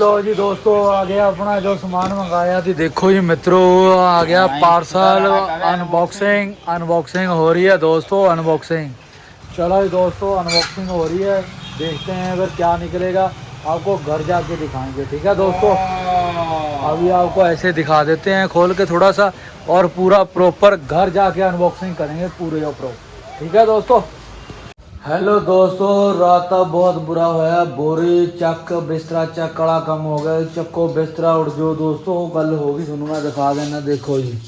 लो जी दोस्तों आ गया अपना जो सामान मंगाया थी देखो जी मित्रों आ गया पार्सल अनबॉक्सिंग अनबॉक्सिंग हो रही है दोस्तों अनबॉक्सिंग चलो जी दोस्तों अनबॉक्सिंग हो रही है देखते हैं अगर क्या निकलेगा आपको घर जाके दिखाएँगे ठीक है दोस्तों अभी आपको ऐसे दिखा देते हैं खोल के थोड़ा सा और पूरा प्रॉपर घर जाके अनबॉक्सिंग करेंगे पूरे और प्रॉपर ठीक है दोस्तों ਹੈਲੋ ਦੋਸਤੋ, ਰਾਤ ਤਾਂ ਬਹੁਤ ਬੁਰਾ ਹੋਇਆ। ਬੋਰੀ ਚੱਕ, ਬਿਸਤਰਾ ਚੱਕ ਵਾਲਾ ਕੰਮ ਹੋ ਗਿਆ। ਚੱਕੋ ਬਿਸਤਰਾ ਉੱਡ ਜੋ ਦੋਸਤੋ। ਉਹ ਗੱਲ ਹੋ ਗਈ ਤੁਹਾਨੂੰ, ਮੈਂ ਦਿਖਾ ਦੇਣਾ ਦੇਖੋ ਜੀ।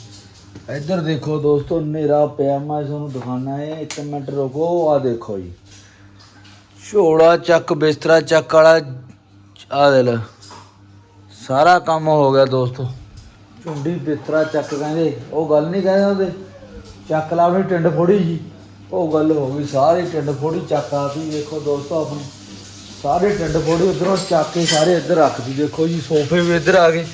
ਇੱਧਰ ਦੇਖੋ ਦੋਸਤੋ, ਹਨੇਰਾ ਪਿਆ। ਮੈਂ ਤੁਹਾਨੂੰ ਦਿਖਾਣਾ ਹੈ। ਇੱਕ ਮਿੰਟ ਰੁਕੋ ਆ ਦੇਖੋ ਜੀ। ਝੋਲਾ ਚੱਕ, ਬਿਸਤਰਾ ਚੱਕ ਵਾਲਾ ਆ ਦੇ ਲੈ ਸਾਰਾ ਕੰਮ ਹੋ ਗਿਆ ਦੋਸਤੋ। ਝੁੰਡੀ ਬਿਸਤਰਾ ਚੱਕ ਕਹਿੰਦੇ। ਉਹ ਗੱਲ ਨਹੀਂ ਕਹਿੰਦੇ ਉਹਦੇ ਚੱਕ ਲਾ ਆਪਣੀ ਟਿੰਡ ਫੋੜੀ ਜੀ। ਉਹ ਗੱਲ ਹੋ ਗਈ, ਸਾਰੇ ਟਿੰਡ ਫੋੜੀ ਚੱਕਾ ਆਤੀ ਦੇਖੋ ਦੋਸਤੋ ਆਪਣੀ। ਸਾਰੇ ਟਿੰਡ ਫੋੜੀ ਉਧਰੋਂ ਚੱਕ ਕੇ ਸਾਰੇ ਇੱਧਰ ਰੱਖਦੀ ਦੇਖੋ ਜੀ, ਸੋਫੇ ਵੀ ਇੱਧਰ ਆ ਗਏ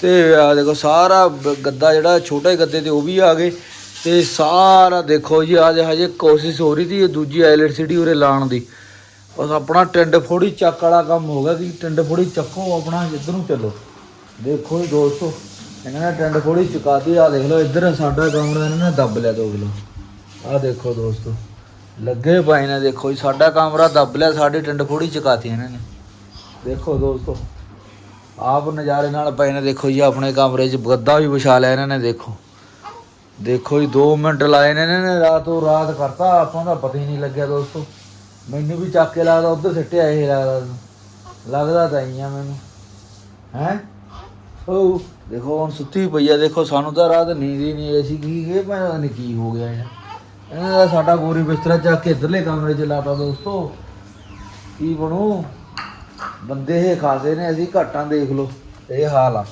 ਤੇ ਆ ਦੇਖੋ ਸਾਰਾ ਗੱਦਾ ਜਿਹੜਾ ਛੋਟੇ ਗੱਦੇ ਤੇ ਉਹ ਵੀ ਆ ਗਏ ਤੇ ਸਾਰਾ ਦੇਖੋ ਜੀ, ਅੱਜ ਹਜੇ ਕੋਸ਼ਿਸ਼ ਹੋ ਰਹੀ ਸੀ ਇਹ ਦੂਜੀ ਸਿਟੀ ਉਰੇ ਲਾਉਣ ਦੀ। ਬਸ ਆਪਣਾ ਟਿੰਡ ਫੋੜੀ ਚੱਕ ਵਾਲਾ ਕੰਮ ਹੋ ਗਿਆ ਕਿ ਟਿੰਡ ਫੋੜੀ ਚੱਕੋ, ਆਪਣਾ ਇੱਧਰ ਨੂੰ ਚੱਲੋ। ਦੇਖੋ ਜੀ ਦੋਸਤੋ, ਇਹਨਾਂ ਨੇ ਟਿੰਡ ਫੋੜੀ ਚੁਕਾਤੀ ਆ ਦੇਖ ਲਓ, ਇੱਧਰ ਸਾਡਾ ਕਮਰਾ ਇਹਨਾਂ ਨੇ ਦੱਬ ਲਿਆ ਦੋ ਕਿਲੋ। ਆ ਦੇਖੋ ਦੋਸਤੋ। ਲੱਗੇ ਪਏ ਨੇ, ਦੇਖੋ ਜੀ, ਸਾਡਾ ਕਮਰਾ ਦੱਬ ਲਿਆ, ਸਾਡੇ ਟਿੰਡ ਫੋੜੀ ਚੁਕਾਤੀ ਇਹਨਾਂ ਨੇ। ਦੇਖੋ ਦੋਸਤੋ, ਆਪ ਨਜ਼ਾਰੇ ਨਾਲ ਪਏ ਨੇ, ਦੇਖੋ ਜੀ, ਆਪਣੇ ਕਮਰੇ 'ਚ ਗੱਦਾ ਵੀ ਵਿਛਾ ਲਿਆ ਇਹਨਾਂ ਨੇ, ਦੇਖੋ। ਦੇਖੋ ਜੀ 2 ਮਿੰਟ ਲਾਏ ਨੇ ਇਹਨਾਂ ਨੇ, ਰਾਤੋਂ ਰਾਤ ਕਰਤਾ, ਆਪਾਂ ਦਾ ਪਤਾ ਹੀ ਨਹੀਂ ਲੱਗਿਆ ਦੋਸਤੋ। ਮੈਨੂੰ ਵੀ ਚੱਕ ਕੇ ਲੱਗਦਾ ਉੱਧਰ ਸਿੱਟਿਆ ਇਹ ਲੱਗਦਾ ਲੱਗਦਾ ਤਾਂ ਹੀ ਆ ਮੈਨੂੰ। ਹੈ? ਉਹ ਦੇਖੋ, ਹੁਣ ਸੁੱਤੀ ਪਈ ਆ, ਦੇਖੋ, ਸਾਨੂੰ ਤਾਂ ਰਾਤ ਨੀਂਦ ਹੀ ਨਹੀਂ ਆਈ ਕੀ ਇਹ ਪਤਾ ਨਹੀਂ ਕੀ ਹੋ ਗਿਆ ਯਾਰ ਇਹਨਾਂ ਦਾ ਸਾਡਾ ਗੋਰੀ ਬਿਸਤਰਾ ਚੱਕ ਕੇ ਇਧਰਲੇ ਕਮਰੇ 'ਚ ਲਾਤਾ ਦੋਸਤੋ। ਕੀ ਬਣੂ? ਬੰਦੇ ਇਹ ਖਾਸੇ ਨੇ, ਅਸੀਂ ਘਾਟਾਂ ਦੇਖ ਲਓ। ਇਹ ਹਾਲ ਆ।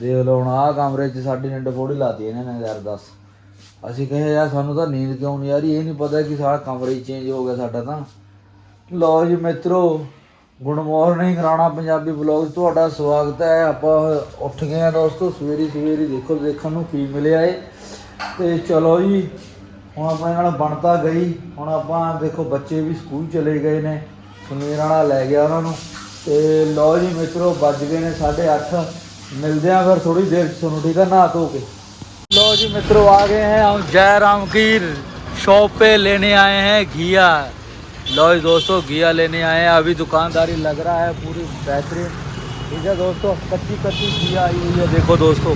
ਦੇਖ ਲਓ ਹੁਣ ਆਹ ਕਮਰੇ 'ਚ ਸਾਡੀ ਨਿੰਡ ਫੋੜੀ ਲਾਤੀ ਇਹਨਾਂ ਨੇ, ਯਾਰ ਦੱਸ। ਅਸੀਂ ਕਹੇ, ਯਾਰ ਸਾਨੂੰ ਤਾਂ ਨੀਂਦ ਕਿਉਂ ਨਹੀਂ ਆ ਰਹੀ? ਇਹ ਨਹੀਂ ਪਤਾ ਕਿ ਸਾਰਾ ਕਮਰੇ ਚੇਂਜ ਹੋ ਗਿਆ ਸਾਡਾ ਤਾਂ। ਲਓ ਜੀ ਮਿੱਤਰੋ, good morning Rana Punjabi blog ਤੁਹਾਡਾ ਸਵਾਗਤ ਹੈ। ਆਪਾਂ ਉੱਠ ਗਏ ਆ ਦੋਸਤੋ ਸਵੇਰੀ ਸਵੇਰੀ ਦੇਖੋ, ਦੇਖਣ ਨੂੰ ਕੀ ਮਿਲਿਆ ਏ। ਤੇ ਚਲੋ ਜੀ ਹੁਣ ਆਪਣੇ ਨਾਲ ਬਣਤਾ ਗਈ ਹੁਣ ਆਪਾਂ ਦੇਖੋ ਬੱਚੇ ਵੀ ਸਕੂਲ ਚਲੇ ਗਏ ਨੇ ਸੁਨੀਰ ਵਾਲਾ ਲੈ ਗਿਆ ਉਹਨਾਂ ਨੂੰ ਤੇ ਲਓ ਜੀ ਮਿੱਤਰੋ ਵੱਜ ਗਏ ਨੇ 8:30 ਮਿਲਦੇ ਆ ਫਿਰ ਥੋੜੀ ਦੇਰ 'ਚ ਤੁਹਾਨੂੰ ਠੀਕ ਹੈ ਨਹਾ ਧੋ ਕੇ लो जी मित्रों आ गए हैं हम जयराम की शॉप पे लेने आए हैं घिया लो जी दोस्तों घिया लेने आए हैं अभी दुकानदारी लग रहा है पूरी बेहतरीन ठीक है दोस्तों कच्ची कच्ची घिया आई हुई है देखो दोस्तों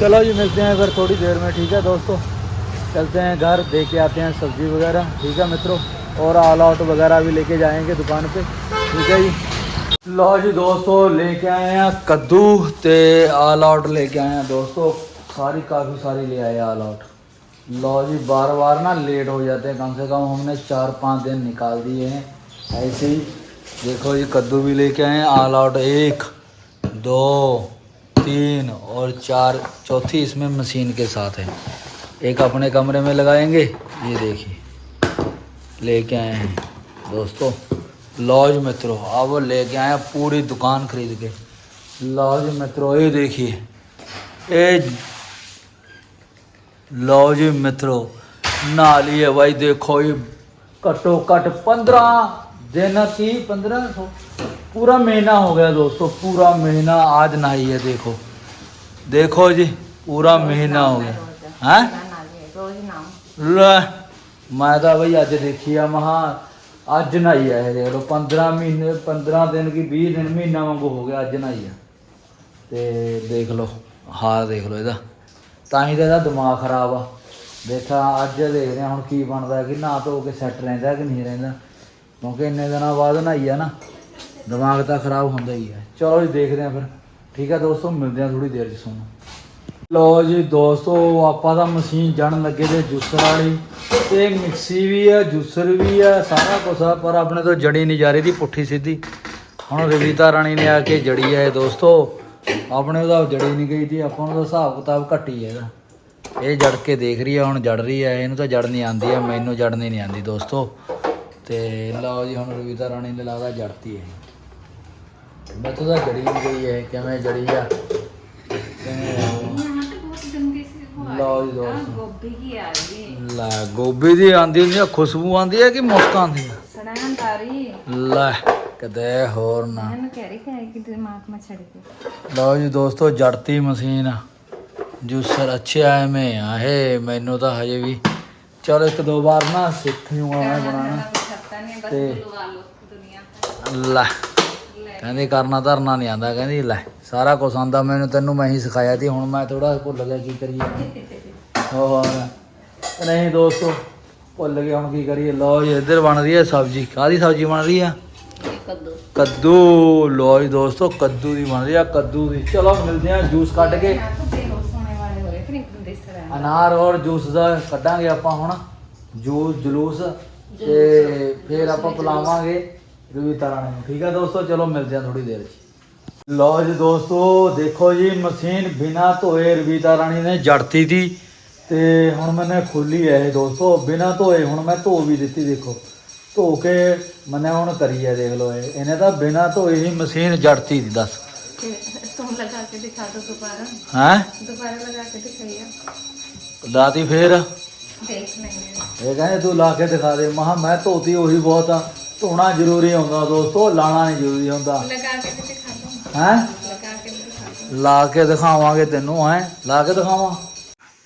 चलो जी मिलते हैं फिर थोड़ी देर में ठीक है दोस्तों चलते हैं घर दे के आते हैं सब्ज़ी वगैरह। ठीक है मित्रों? और आल आउट वगैरह भी लेके जाएँगे दुकान पे। ठीक है जी? लो जी दोस्तों, लेके आए हैं कद्दू ते आल आउट लेके आए हैं दोस्तों। सारी काफ़ी सारी ले आए आल आउट लो जी बार बार ना लेट हो जाते हैं। कम से कम हमने चार पाँच दिन निकाल दिए हैं। ऐसे ही देखो जी, कद्दू भी लेके आए हैं। आल आउट एक, दो, तीन और चार। चौथी इसमें मशीन के साथ है। एक अपने कमरे में लगाएँगे। ये देखिए। लेके आए हैं। दोस्तों लॉज मित्रों, अब वो लेके आए पूरी दुकान खरीद के। लॉज मित्रो, ये देखिए। ए लॉज मित्रों, नाली है भाई, देखो ये कटो कट पंद्रह देना की, पंद्रह सौ, पूरा महीना हो गया दोस्तों, पूरा महीना आज नहाई है, देखो। देखो जी, पूरा महीना हो गया। है? ਲੈ, ਮੈਂ ਤਾਂ ਬਈ ਅੱਜ ਦੇਖੀ ਆ, ਮਹਾ ਅੱਜ ਨਹਾਈ ਆ ਇਹ ਦੇਖ ਲਓ 15 ਮਹੀਨੇ 15 ਦਿਨ ਕੀ 20 ਦਿਨ ਮਹੀਨਾ ਵਾਂਗੂ ਹੋ ਗਿਆ ਅੱਜ ਨਹਾਈ ਆ। ਤੇ ਦੇਖ ਲਓ, ਹਾਲ ਦੇਖ ਲਓ ਇਹਦਾ। ਤਾਂ ਹੀ ਤਾਂ ਇਹਦਾ ਦਿਮਾਗ ਖਰਾਬ ਆ। ਦੇਖਾ, ਅੱਜ ਦੇਖਦੇ ਹਾਂ ਹੁਣ ਕੀ ਬਣਦਾ ਕਿ ਨਾ ਧੋ ਕੇ ਸੈੱਟ ਰਹਿੰਦਾ ਕਿ ਨਹੀਂ ਰਹਿੰਦਾ। ਕਿਉਂਕਿ ਇੰਨੇ ਦਿਨਾਂ ਬਾਅਦ ਨਹਾਈ ਆ ਨਾ, ਦਿਮਾਗ ਤਾਂ ਖਰਾਬ ਹੁੰਦਾ ਹੀ ਹੈ ਚਲੋ ਜੀ, ਦੇਖਦੇ ਹਾਂ ਫਿਰ। ਠੀਕ ਆ ਦੋਸਤੋ, ਮਿਲਦੇ ਹਾਂ ਥੋੜੀ ਦੇਰ ਚ ਤੁਹਾਨੂੰ ਲੋ ਜੀ ਦੋਸਤੋ, ਆਪਾਂ ਤਾਂ ਮਸ਼ੀਨ ਜਣ ਲੱਗੇ ਤੇ ਜੂਸਰ ਵਾਲੀ। ਤੇ ਮਿਕਸੀ ਵੀ ਆ ਜੂਸਰ ਵੀ ਆ ਸਾਰਾ ਕੁਝ ਆ, ਪਰ ਆਪਣੇ ਤੋਂ ਜੜੀ ਨਹੀਂ ਜਾ ਰਹੀ ਦੀ, ਪੁੱਠੀ ਸਿੱਧੀ। ਹੁਣ ਰਵੀਤਾ ਰਾਣੀ ਨੇ ਆ ਕੇ ਜੜੀ ਆ ਇਹ ਦੋਸਤੋ। ਆਪਣੇ ਉਹਦਾ ਜੜੀ ਨਹੀਂ ਗਈ ਸੀ ਆਪਾਂ ਨੂੰ ਤਾਂ ਹਿਸਾਬ ਕਿਤਾਬ ਘੱਟੀ ਹੈ ਇਹਦਾ। ਇਹ ਜੜ ਕੇ ਦੇਖ ਰਹੀ ਆ ਹੁਣ ਜੜ ਰਹੀ ਆ ਇਹਨੂੰ ਤਾਂ ਜੜ ਨਹੀਂ ਆਂਦੀ ਆ, ਮੈਨੂੰ ਜੜਨੀ ਨਹੀਂ ਆਂਦੀ ਦੋਸਤੋ। ਤੇ ਲਓ ਜੀ, ਹੁਣ ਰਵੀਤਾ ਰਾਣੀ ਨੇ ਲੱਗਦਾ ਜੜਤੀ ਹੈ ਮੈਂ ਤਾਂ ਜੜੀ ਨਹੀਂ ਗਈ ਹੈ ਕਿਵੇਂ ਜੜੀ ਆ? ਕਿਵੇਂ ਲਓ ਜੀ ਦੋਸਤੋ ਗੋਭੀ ਕੀ ਆ ਰਹੀ ਲੈ ਗੋਭੀ ਦੀ ਆਂਦੀ ਆ ਖੁਸ਼ਬੂ ਆਂਦੀ ਹੈ ਕਿ ਮੁਸਕ ਆਂਦੀ ਤਾਰੀ ਲੈ ਕਿਤੇ ਹੋਰ ਨਾ। ਮੈਨੂੰ ਕਹਿ ਰਹੀ ਕਿ ਆਏਗੀ ਦਿਮਾਗ में ਛੜ ਕੇ। ਲਓ ਜੀ ਦੋਸਤੋ ਜੜਤੀ ਮਸ਼ੀਨ ਜੂਸਰ ਅੱਛੇ ਆਏ ਮੈਂ ਆਹੇ ਮੈਨੂੰ ਤਾਂ ਹਜੇ ਵੀ ਚਲੋ ਇੱਕ ਦੋ ਵਾਰ ਨਾ ਸਿੱਖ ਜੂਗਾ ਮੈਂ ਬਣਾਉਣਾ ਨਹੀਂ ਤੇ ਲੈ ਕਹਿੰਦੀ ਕਰਨਾ ਧਰਨਾ ਨਹੀਂ ਆਂਦਾ ਕਹਿੰਦੀ ਲੈ। ਸਾਰਾ ਕੁਝ ਆਂਦਾ ਮੈਨੂੰ ਤੈਨੂੰ ਮੈਂ ਹੀ ਸਿਖਾਇਆ ਸੀ ਹੁਣ ਮੈਂ ਥੋੜਾ ਭੁੱਲ ਗਿਆ ਕੀ ਕਰੀਏ। ਹੋਰ ਨਹੀਂ ਦੋਸਤੋ ਭੁੱਲ ਗਿਆ ਹੁਣ ਕੀ ਕਰੀਏ। ਲਓ ਜੀ ਇੱਧਰ ਬਣ ਰਹੀ ਹੈ ਸਬਜ਼ੀ। ਕਾਹਦੀ ਸਬਜ਼ੀ ਬਣ ਰਹੀ ਆ? ਕੱਦੂ। ਕੱਦੂ। ਲਓ ਜੀ ਦੋਸਤੋ ਕੱਦੂ ਦੀ ਬਣ ਰਹੀ ਆ ਕੱਦੂ ਦੀ। ਚਲੋ ਮਿਲਦੇ ਆ ਜੂਸ ਕੱਢ ਕੇ। ਅਨਾਰ ਔਰ ਜੂਸ ਦਾ ਕੱਢਾਂਗੇ ਆਪਾਂ ਹੁਣ। ਜੂਸ ਜਲੂਸ ਤੇ ਫਿਰ ਆਪਾਂ ਪਿਲਾਵਾਂਗੇ ਰੂਬੀ ਤਾਰਾਣੇ ਨੂੰ। ਠੀਕ ਹੈ ਦੋਸਤੋ ਚਲੋ ਮਿਲਦੇ ਆ ਥੋੜੀ ਦੇਰ 'ਚ ਲਓ ਜੀ ਦੋਸਤੋ ਦੇਖੋ ਜੀ ਮਸ਼ੀਨ ਬਿਨਾ ਧੋਏ ਰਵੀਤਾ ਰਾਣੀ ਨੇ ਜੜਤੀ ਦੀ ਤੇ ਹੁਣ ਮੈਨੇ ਖੋਲੀ ਹੈ ਇਹ ਦੋਸਤੋ ਬਿਨਾ ਧੋਏ ਹੁਣ ਮੈਂ ਧੋ ਵੀ ਦਿੱਤੀ ਦੇਖੋ। ਧੋ ਕੇ ਮੈਨੇ ਹੁਣ ਕਰੀ ਹੈ ਦੇਖ ਲਓ ਇਹ। ਇਹਨੇ ਤਾਂ ਬਿਨਾ ਧੋਏ ਹੀ ਮਸ਼ੀਨ ਜੜਤੀ ਦੀ ਦੱਸ। ਤੂੰ ਲਗਾ ਕੇ ਫੇਰ? ਦੇਖ ਲੈਂਗੇ ਇਹ ਕਹਿੰਦੇ ਤੂੰ ਲਾ ਕੇ ਦਿਖਾ ਦੇ। ਮਹਾ ਮੈਂ ਧੋਤੀ ਉਹੀ ਬਹੁਤ ਆ। ਧੋਣਾ ਜ਼ਰੂਰੀ ਹੁੰਦਾ ਦੋਸਤੋ ਲਾਣਾ ਨਹੀਂ ਜ਼ਰੂਰੀ ਹੁੰਦਾ। ਲਗਾ ਕੇ ਦਿਖਾ ਦੋ। ਹੈ? ਲਾ ਕੇ ਦਿਖਾਵਾਂਗੇ ਤੈਨੂੰ, ਹੈ? ਲਾ ਕੇ ਦਿਖਾਵਾਂ?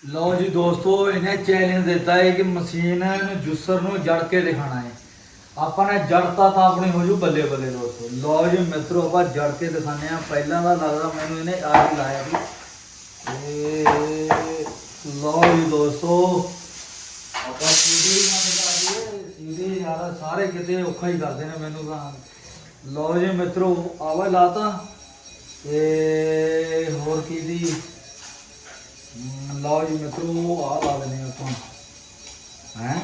ਲਓ ਜੀ ਦੋਸਤੋ, ਇਹਨੇ ਚੈਲੰਜ ਦਿੱਤਾ ਹੈ ਕਿ ਮਸ਼ੀਨ ਨੂੰ, ਜੁਸਰ ਨੂੰ ਜੜ ਕੇ ਦਿਖਾਣਾ ਹੈ। ਆਪਾਂ ਨੇ ਜੜਤਾ ਤਾਂ ਆਪਣੀ ਹੋ ਜੂ ਬੱਲੇ ਬੱਲੇ ਦੋਸਤੋ। ਲਓ ਜੀ ਮਿੱਤਰੋ, ਆਪਾਂ ਜੜ ਕੇ ਦਿਖਾਣੇ ਆ ਪਹਿਲਾਂ ਦਾ ਲੱਗਦਾ ਮੈਨੂੰ ਇਹਨੇ ਆਹ ਹੀ ਲਾਇਆ ਵੀ ਲਓ ਜੀ ਦੋਸਤੋ, ਆਪਾਂ ਵੀਡੀਓ ਨਾ ਦਿਖਾਈਏ। ਵੀਡੀਓ ਯਾਰਾ ਸਾਰੇ ਕਿਤੇ ਔਖਾ ਹੀ ਕਰਦੇ ਨੇ ਮੈਨੂੰ ਤਾਂ। ਲਓ ਜੀ ਮਿੱਤਰੋ ਆਵਾ ਲਾਤਾ। ਤੇ ਹੋਰ ਕੀ ਦੀ ਹਮ, ਲਓ ਜੀ ਮਿੱਤਰੋ ਆ ਲਾ ਲੈਨੇ ਆਪਾਂ ਹੈ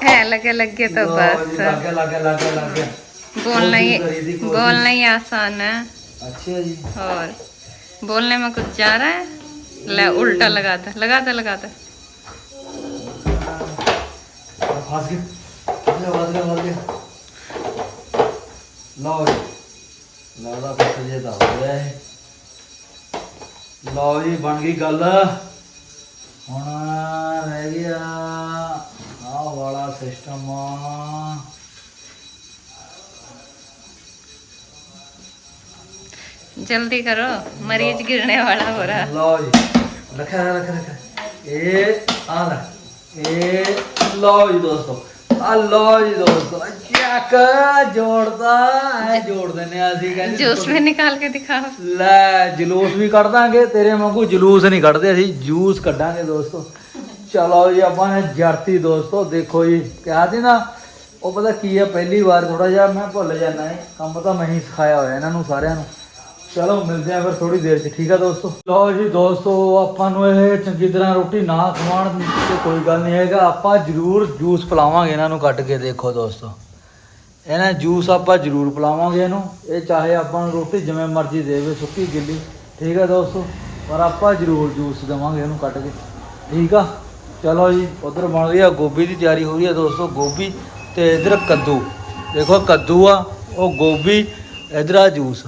है लगे लगे तो बस ਲੱਗੇ ਲੱਗੇ ਲੱਗੇ ਲੱਗੇ बोलना ही कोशिश करी थी, कोशिश। बोलना ही आसान है ਅੱਛਾ ਜੀ और बोलने में कुछ जा रहा है ले उल्टा लगाता लगाता लगाता ਫਸ ਗਏ ਫਸ ਗਏ ਫਸ ਗਏ ਫਸ ਗਏ ਲਓ ਜੀ ਲੱਗਦਾ ਕੁੱਤ ਜੇ ਤਾਂ ਹੋ ਗਿਆ ਇਹ ਲਓ ਜੀ ਬਣ ਗਈ ਗੱਲ ਹੁਣ ਰਹਿ ਗਿਆ ਆਹ ਵਾਲਾ ਸਿਸਟਮ जल्दी करो मरीज गिरने वाला हो रहा है ਲਓ ਜੀ ਰੱਖਿਆ ਰੱਖਿਆ ਰੱਖਿਆ ਇਹ ਆ ਲੈ ਇਹ ਲਓ ਜੀ ਦੋਸਤੋ ਲੈ ਜਲੂਸ ਵੀ ਕੱਢ ਦਾਂਗੇ ਤੇਰੇ ਵਾਂਗੂ ਜਲੂਸ ਨਹੀਂ ਕੱਢਦੇ ਅਸੀਂ ਜੂਸ ਕੱਢਾਂਗੇ ਦੋਸਤੋ। ਚਲੋ ਜੀ ਆਪਾਂ ਨੇ ਜਰਤੀ ਦੋਸਤੋ ਦੇਖੋ ਜੀ ਕਿਹਾ ਸੀ ਨਾ ਉਹ ਪਤਾ ਕੀ ਆ ਪਹਿਲੀ ਵਾਰ ਥੋੜਾ ਜਿਹਾ ਮੈਂ ਭੁੱਲ ਜਾਂਦਾ ਹੈ ਕੰਮ ਤਾਂ ਮੈਂ ਹੀ ਸਿਖਾਇਆ ਹੋਇਆ ਇਹਨਾਂ ਨੂੰ ਸਾਰਿਆਂ ਨੂੰ। ਚਲੋ, ਮਿਲਦੇ ਆ ਫਿਰ ਥੋੜੀ ਦੇਰ 'ਚ, ਠੀਕ ਆ ਦੋਸਤੋ? ਲਓ ਜੀ ਦੋਸਤੋ, ਆਪਾਂ ਨੂੰ ਇਹ ਚੰਗੀ ਤਰ੍ਹਾਂ ਰੋਟੀ ਨਾ ਖਵਾਉਣ ਤੇ ਕੋਈ ਗੱਲ ਨਹੀਂ ਹੈਗਾ। ਆਪਾਂ ਜ਼ਰੂਰ ਜੂਸ ਪਿਲਾਵਾਂਗੇ ਇਹਨਾਂ ਨੂੰ ਕੱਟ ਕੇ, ਦੇਖੋ ਦੋਸਤੋ। ਇਹਨਾਂ ਜੂਸ ਆਪਾਂ ਜ਼ਰੂਰ ਪਿਲਾਵਾਂਗੇ ਇਹਨੂੰ। ਇਹ ਚਾਹੇ ਆਪਾਂ ਨੂੰ ਰੋਟੀ ਜਿਵੇਂ ਮਰਜ਼ੀ ਦੇਵੇ, ਸੁੱਕੀ, ਗਿੱਲੀ, ਠੀਕ ਆ ਦੋਸਤੋ? ਪਰ ਆਪਾਂ ਜ਼ਰੂਰ ਜੂਸ ਦੇਵਾਂਗੇ ਇਹਨੂੰ ਕੱਟ ਕੇ। ਠੀਕ ਆ? ਚਲੋ ਜੀ, ਉਧਰ ਬਣ ਰਹੀ ਆ ਗੋਭੀ ਦੀ ਤਿਆਰੀ ਹੋ ਰਹੀ ਆ ਦੋਸਤੋ, ਗੋਭੀ ਤੇ ਇਧਰ ਕੱਦੂ। ਦੇਖੋ, ਕੱਦੂ ਆ, ਉਹ ਗੋਭੀ, ਇਧਰ ਆ ਜੂਸ।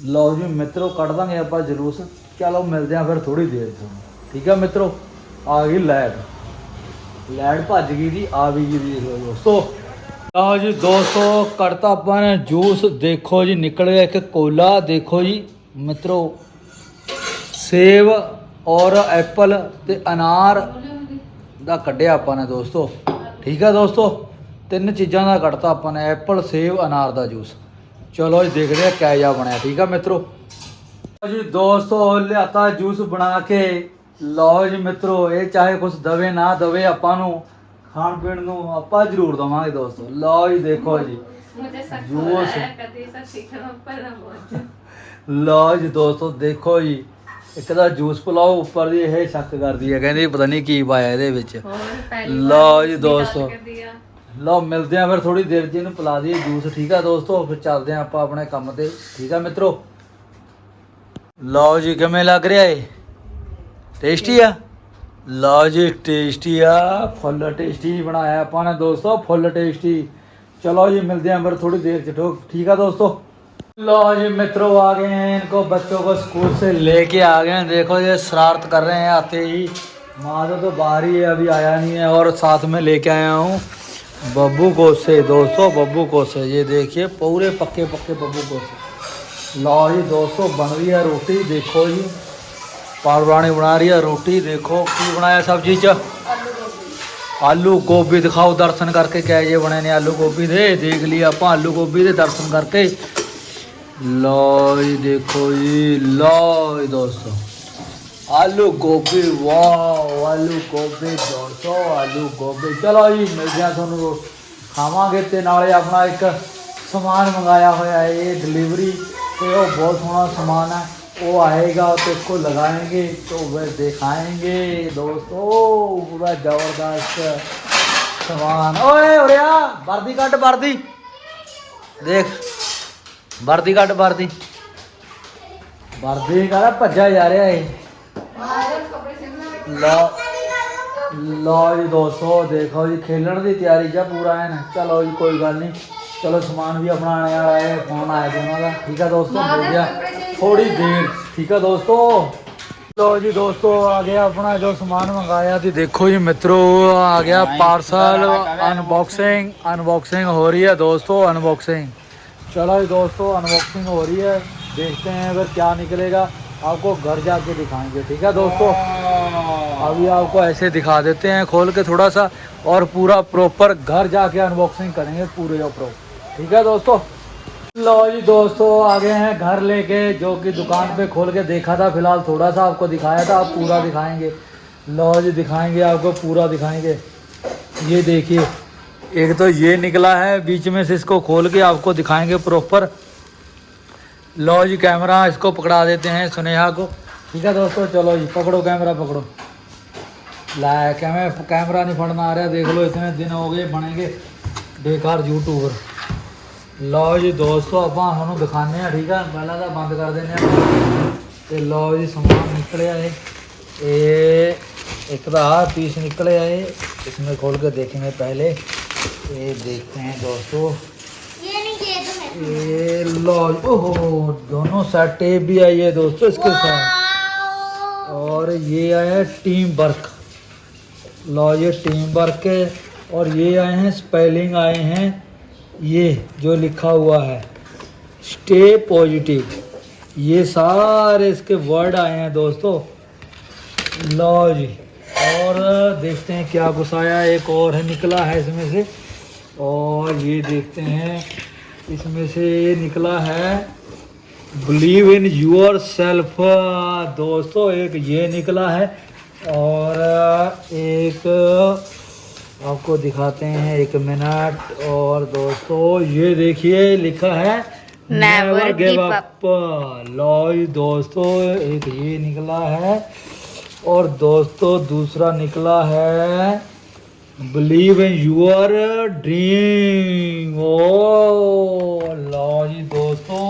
ਲਓ ਜੀ, ਮਿੱਤਰੋ, ਕੱਢ ਦਾਂਗੇ ਆਪਾਂ ਜਲੂਸ। ਚਲੋ, ਮਿਲਦੇ ਆ ਫਿਰ ਥੋੜੀ ਦੇਰ ਤੋਂ ਠੀਕ ਆ ਮਿੱਤਰੋ? ਆ ਗਈ ਲੈਟ। ਲੈਟ ਭੱਜ ਗਈ ਦੀ ਆ ਵੀ ਗਈ ਦੀ ਦੋਸਤੋ। ਲਓ ਜੀ, ਦੋਸਤੋ, ਕੱਢਤਾ ਆਪਾਂ ਨੇ ਜੂਸ। ਦੇਖੋ ਜੀ ਨਿਕਲ ਗਿਆ ਇੱਕ ਕੋਲਾ। ਦੇਖੋ ਜੀ, ਮਿੱਤਰੋ, ਸੇਬ ਔਰ ਐਪਲ ਤੇ ਅਨਾਰ ਦਾ ਕੱਢਿਆ ਆਪਾਂ ਨੇ ਦੋਸਤੋ। ਠੀਕ ਆ ਦੋਸਤੋ? ਤਿੰਨ ਚੀਜ਼ਾਂ ਦਾ ਕੱਢਤਾ ਆਪਾਂ ਨੇ, ਐਪਲ, ਸੇਬ, ਅਨਾਰ ਦਾ ਜੂਸ। ਚਲੋ ਜੀ ਦੇਖਦੇ ਆ ਕਿਆ ਜਾ ਬਣਿਆ। ਠੀਕ ਆ ਮਿੱਤਰੋ? ਜੀ ਦੋਸਤੋ ਲਿਆਤਾ ਜੂਸ ਬਣਾ ਕੇ। ਲਓ ਜੀ ਮਿੱਤਰੋ ਇਹ ਚਾਹੇ ਕੁਝ ਦਵੇ ਨਾ ਦਵੇ ਆਪਾਂ ਨੂੰ ਖਾਣ ਪੀਣ ਨੂੰ ਆਪਾਂ ਜ਼ਰੂਰ ਦਵਾਂਗੇ ਦੋਸਤੋ। ਲਓ ਜੀ ਦੇਖੋ ਜੀ। ਜੂਸ। ਲਓ ਜੀ ਦੋਸਤੋ ਦੇਖੋ ਜੀ। ਇੱਕ ਦਾ ਜੂਸ ਪਲਾਓ ਉੱਪਰ ਦੀ ਇਹ ਸ਼ੱਕ ਕਰਦੀ ਹੈ। ਕਹਿੰਦੀ ਪਤਾ ਨਹੀਂ ਕੀ ਪਾਇਆ ਇਹਦੇ ਵਿੱਚ। ਲਓ ਜੀ ਦੋਸਤੋ। ਲਓ ਮਿਲਦੇ ਆ ਫਿਰ ਥੋੜੀ ਦੇਰ ਚ ਇਹਨੂੰ ਪਿਲਾ ਦਈਏ ਜੂਸ ਠੀਕ ਆ ਦੋਸਤੋ ਫਿਰ ਚੱਲਦੇ ਆ ਆਪਾਂ ਆਪਣੇ ਕੰਮ ਤੇ ਠੀਕ ਆ ਮਿੱਤਰੋ ਲਓ ਜੀ ਕਿਵੇਂ ਲੱਗ ਰਿਹਾ ਏ ਟੇਸਟੀ ਆ ਲਓ ਜੀ ਟੇਸਟੀ ਆ ਫੁੱਲ ਟੇਸਟੀ ਬਣਾਇਆ ਆਪਾਂ ਨੇ ਦੋਸਤੋ ਫੁੱਲ ਟੇਸਟੀ ਚਲੋ जी मिलते हैं फिर थोड़ी देर से ठोक ठीक है दोस्तों लो जी मित्रों आ गए हैं इनको बच्चों को स्कूल से लेके आ गए हैं देखो ये शरारत कर रहे हैं आते ही माधव तो बाहर ही है अभी आया नहीं है और साथ में लेके आया हूँ बब्बू कोसे दोस्तों बब्बू कोसे ये देखिए पूरे पक्के पक्के बब्बू कोसे लाओ जी दोस्तों बन रही है रोटी देखो जी पारवाणी बना रही है रोटी देखो की बनाया सब्जी च आलू गोभी दिखाओ दर्शन करके क्या ये बने ने आलू गोभी दे देख लिया आप आलू गोभी दे दर्शन करके लो जी देखो जी लो जी दोस्तों ਆਲੂ ਗੋਭੀ ਵਾਓ ਆਲੂ ਗੋਭੀ ਦੋਸਤੋ ਆਲੂ ਗੋਭੀ ਚਲੋ ਜੀ ਮਿਲਦੇ ਆ ਤੁਹਾਨੂੰ ਰੋ- ਖਾਵਾਂਗੇ ਤੇ ਨਾਲੇ ਆਪਣਾ ਇੱਕ ਸਮਾਨ ਮੰਗਾਇਆ ਹੋਇਆ ਹੈ ਇਹ ਡਿਲੀਵਰੀ ਤੇ ਉਹ ਬਹੁਤ ਸੋਹਣਾ ਸਮਾਨ ਹੈ वो आएगा तो इसको लगाएंगे तो वह दिखाएंगे दोस्तों पूरा जबरदस्त सामान ओए उड़िया वर्दी कट वर्दी देख वर्दी कट वर्दी वर्दी कह भज्जा जा रहा है ਲਓ ਲਓ ਜੀ ਦੋਸਤੋ ਦੇਖੋ ਜੀ ਖੇਲਣ ਦੀ ਤਿਆਰੀ ਜਾਂ ਪੂਰਾ ਐਨ। ਚਲੋ ਜੀ ਕੋਈ ਗੱਲ ਨਹੀਂ। ਚਲੋ ਸਮਾਨ ਵੀ ਆਪਣਾ ਆਣੇ ਵਾਲਾ ਹੈ ਫੋਨ ਆਇਆ ਜੀ ਉਹਨਾਂ ਦਾ। ਠੀਕ ਹੈ ਦੋਸਤੋ ਹੋ ਗਿਆ। ਥੋੜੀ ਦੇਰ। ਠੀਕ ਹੈ ਦੋਸਤੋ। ਲਓ ਜੀ ਦੋਸਤੋ ਆ ਗਿਆ ਆਪਣਾ ਜੋ ਸਮਾਨ ਮੰਗਾਇਆ ਸੀ। ਦੇਖੋ ਜੀ ਮਿੱਤਰੋ ਆ ਗਿਆ ਪਾਰਸਲ ਅਨਬਾਕਸਿੰਗ ਅਨਬਾਕਸਿੰਗ ਹੋ ਰਹੀ ਹੈ ਦੋਸਤੋ ਅਨਬਾਕਸਿੰਗ ਚਲੋ ਜੀ ਦੋਸਤੋ ਅਨਬਾਕਸਿंग ਹੋ ਰਹੀ ਹੈ। ਦੇਖਦੇ हैं ਫਿਰ क्या ਨਿਕਲੇਗਾ। आपको घर जाके दिखाएँगे ठीक है दोस्तों? अभी आपको ऐसे दिखा देते हैं खोल के थोड़ा सा और पूरा प्रॉपर घर जाके अनबॉक्सिंग करेंगे पूरे और प्रो ठीक है दोस्तों? लो जी दोस्तों आ गए हैं घर लेके जो कि दुकान पे खोल के देखा था फ़िलहाल थोड़ा सा आपको दिखाया था आप पूरा दिखाएँगे। लो जी दिखाएँगे आपको पूरा दिखाएँगे। ये देखिए एक तो ये निकला है बीच में से इसको खोल के आपको दिखाएँगे प्रॉपर लो जी कैमरा इसको पकड़ा देते हैं सुनेहा को ठीक है दोस्तों चलो जी पकड़ो कैमरा पकड़ो ला कैमरा कैमरा नहीं फड़ना आ रहा देख लो इतने दिन हो गए बनेंगे बेकार यूट्यूबर ਲਓ ਜੀ ਦੋਸਤੋ ਆਪਾਂ ਤੁਹਾਨੂੰ ਦਿਖਾਣੇ ਆ ਠੀਕ ਆ ਪਹਿਲਾਂ ਤਾਂ ਬੰਦ ਕਰ ਦਿੰਦੇ ਆ ਤੇ ਲਓ ਜੀ ਸਮਾਨ ਨਿਕਲਿਆ ਇਹ ਇਹ एक तो आह पीस निकले आए इसमें खोल कर देखेंगे पहले ये देखते हैं दोस्तों ये नहीं ये तो है ये लो ओहो दोनों साइड टेप भी आई है दोस्तों इसके साथ। और ये आया है टीम वर्क लो ये टीम वर्क है। और ये आए हैं स्पेलिंग आए हैं। ये जो लिखा हुआ है स्टे पॉजिटिव ये सारे इसके वर्ड आए हैं दोस्तों। लो जी और देखते हैं क्या घुसाया एक और है निकला है इसमें से। और ये देखते हैं इसमें से ये निकला है बिलीव इन योर सेल्फ दोस्तों एक ये निकला है और एक आपको दिखाते हैं एक मिनट और दोस्तों ये देखिए लिखा है Never give up. लो जी दोस्तों एक ये निकला है और दोस्तों दूसरा निकला है बिलीव इन यूर ड्रीम ओ लो जी दोस्तों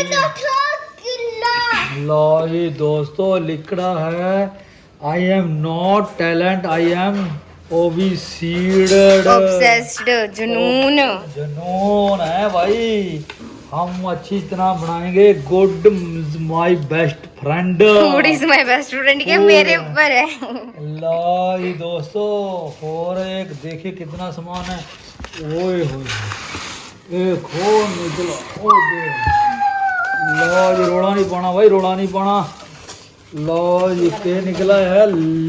ठोकला लो जी दोस्तों लिख रहा है I am not talent I am ओ बी सीडेड ऑब्सेस्ड जुनून है भाई। हम अच्छी तरह बनाएंगे good my best friend food is my best student के Food. मेरे ऊपर है लो जी दोस्तों और एक देखिए कितना सामान है ओए होए एक हो निकला ओ दे लो जी रोड़ा नहीं पाना भाई रोड़ा नहीं पाना लो जी के निकला है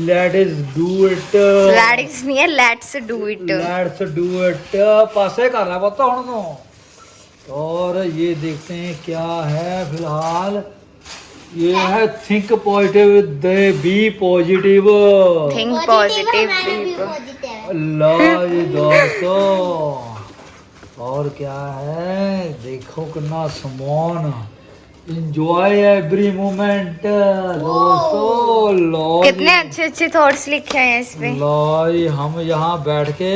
let is do it let's नहीं है let's do it let's do it पासे कर रहा पता हूं तो और ये देखते हैं क्या है फ़िलहाल। ये है think positive they be positive think positive है जी दोस्तों। और क्या है? देखो कितना समान इंजॉय एवरी मोमेंट दोस्तों लो कितने अच्छे अच्छे थॉट्स लिखे हैं इस पे लो जी हम यहाँ बैठ के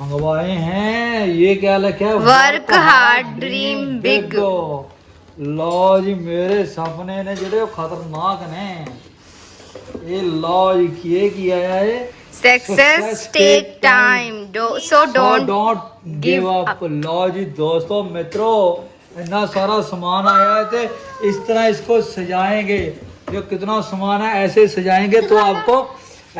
मंगवाए हैं। ये क्या लग क्या वर्क हार्ड ड्रीम बिग लो जी मेरे सपने ने जड़े खतरनाक ने ये लो जी किए किया है? Success take time so don't don't give up लो जी दोस्तों मित्रों इतना सारा सामान आया है थे इस तरह इसको सजाएँगे। जो कितना सामान है ऐसे सजाएँगे तो आपको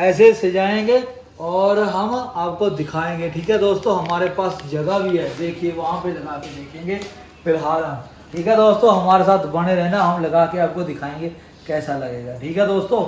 ऐसे सजाएँगे। और हम आपको दिखाएँगे, ठीक है दोस्तों? हमारे पास जगह भी है, देखिए, वहाँ पे लगा के देखेंगे फ़िलहाल हम। ठीक है दोस्तों? हमारे साथ बने रहना, हम लगा के आपको दिखाएँगे कैसा लगेगा। ठीक है दोस्तों?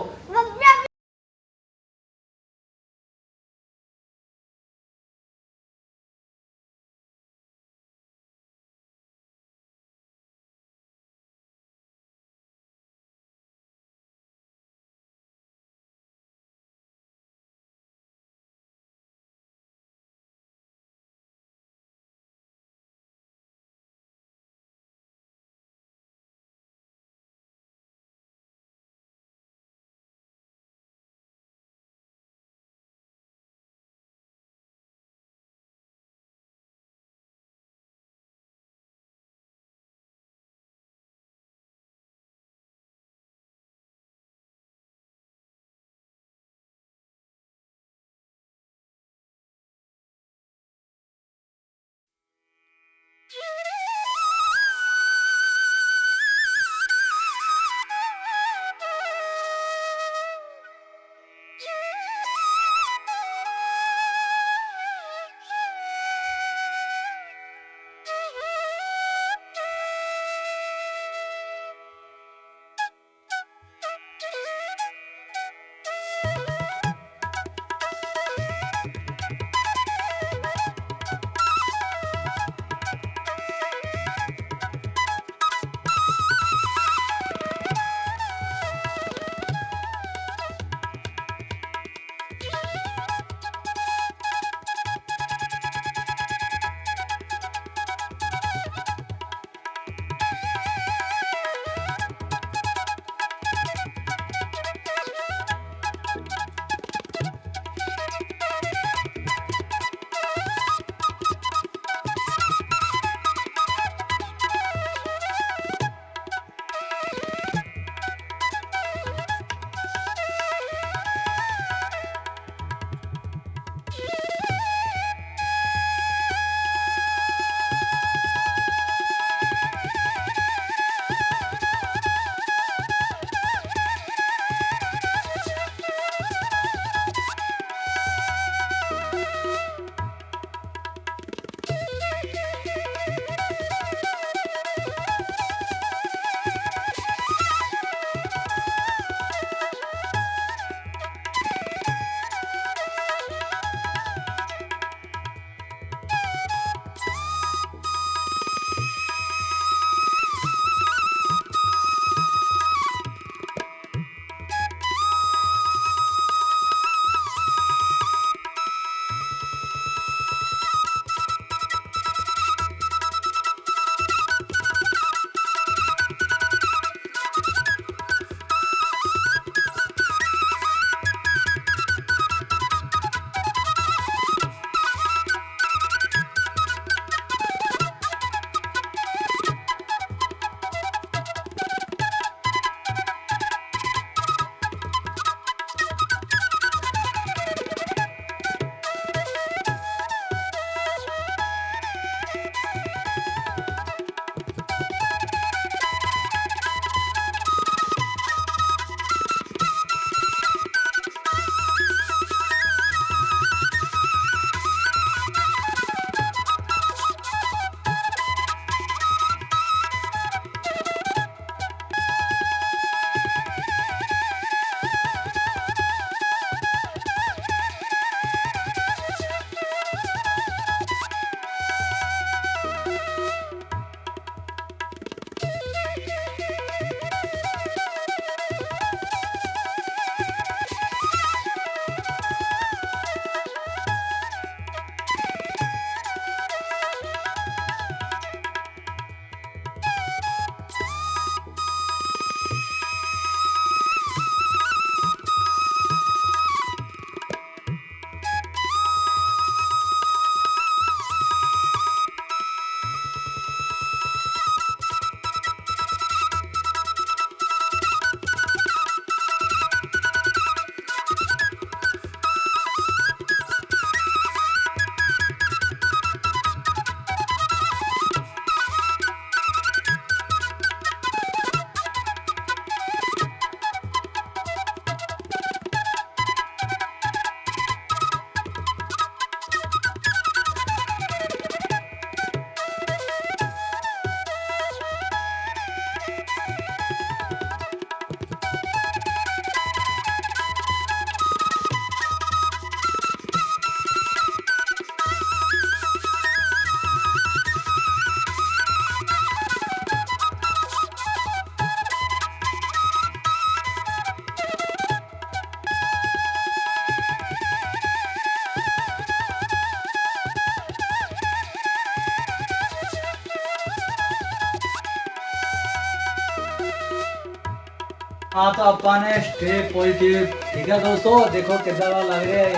हाँ तो अपन है स्टे पॉजिटिव ठीक है दोस्तों? देखो कितना लग रहा है।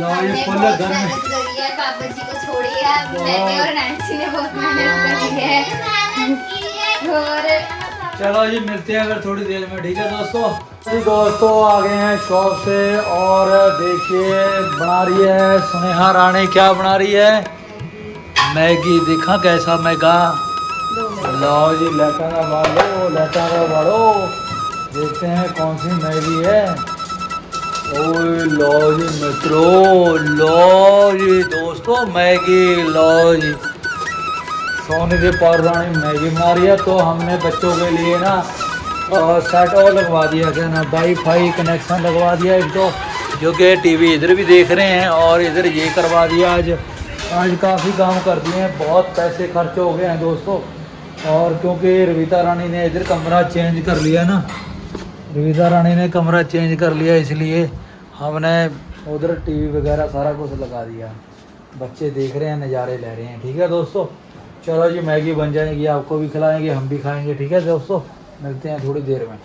लॉरी फुल घर में। बाबा जी को छोड़ी है। मैंने और नैंसी ने बहुत मेहनत करी है। और चलो जी मिलते हैं अगर थोड़ी देर में ठीक है दोस्तों? तो जी दोस्तों आ गए हैं शॉप से और देखिए बना रही है सुनेहा रानी। क्या बना रही है? मैगी। देखा कैसा मैगा? लो जी लहटा लहटाना मारो लहटाना मारो देखते हैं कौन सी मैगी है। ओए लो जी मित्रों लो जी दोस्तों मैगी लो जी। सोनी की पावर रानी मैगी रही है तो हमने बच्चों के लिए ना सेट और लगवा दिया क्या ना वाई फाई कनेक्शन लगवा दिया एक तो जो कि टीवी इधर भी देख रहे हैं और इधर ये करवा दिया आज। आज काफ़ी काम कर दिए हैं बहुत पैसे खर्च हो गए हैं दोस्तों। और क्योंकि रविता रानी ने इधर कमरा चेंज कर लिया ना रविता रानी ने कमरा चेंज कर लिया, इसलिए हमने उधर टीवी वगैरह सारा कुछ लगा दिया। बच्चे देख रहे हैं, नज़ारे ले रहे हैं, ठीक है दोस्तों? चलो जी, मैगी बन जाएगी, आपको भी खिलाएँगे, हम भी खाएँगे, ठीक है दोस्तों? मिलते हैं थोड़ी देर में।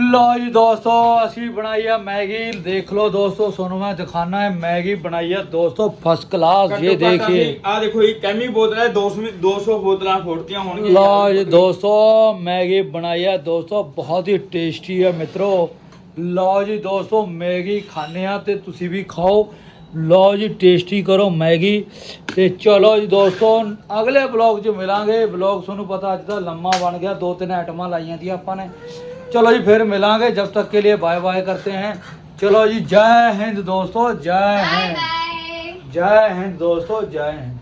ਲੋ ਜੀ ਦੋਸਤੋ ਅਸੀਂ ਬਣਾਈ ਆ ਮੈਗੀ। ਦੇਖ ਲਓ ਦੋਸਤੋ ਤੁਹਾਨੂੰ ਮੈਂ ਦਿਖਾਣਾ ਹੈ ਮੈਗੀ ਬਣਾਈ ਆ ਦੋਸਤੋ ਫਸਟ ਕਲਾਸ ਇਹ ਦੇਖिए ਆ ਦੇਖੋ ਇਹ ਕੈਮੀ ਬੋਤਲ ਹੈ 200 200 ਬੋਤਲਾਂ ਫੋੜਤੀਆਂ ਹੋਣਗੀਆਂ। ਲਓ ਜੀ ਦੋਸਤੋ ਮੈਗੀ ਬਣਾਈ ਆ ਦੋਸਤੋ ਬਹੁਤ ਹੀ ਟੇਸਟੀ ਹੈ ਮਿੱਤਰੋ। ਲਓ ਜੀ ਦੋਸਤੋ ਮੈਗੀ ਖਾਣੇ ਆ ਤੇ ਤੁਸੀਂ ਵੀ ਖਾਓ। ਲਓ ਜੀ ਟੇਸਟੀ ਕਰੋ ਮੈਗੀ। ਤੇ ਚਲੋ ਜੀ ਦੋਸਤੋ ਅਗਲੇ ਬਲੌਗ 'ਚ ਮਿਲਾਂਗੇ। ਬਲੌਗ ਤੁਹਾਨੂੰ ਪਤਾ ਅੱਜ ਦਾ ਲੰਮਾ ਬਣ ਗਿਆ ਦੋ ਤਿੰਨ ਆਈਟਮਾਂ ਲਾਈਆਂ ਦੀਆਂ ਆਪਾਂ ਨੇ। चलो जी फिर मिलांगे जब तक के लिए बाय बाय करते हैं चलो जी जय हिंद दोस्तों जय हिंद जय हिंद दोस्तों जय हिंद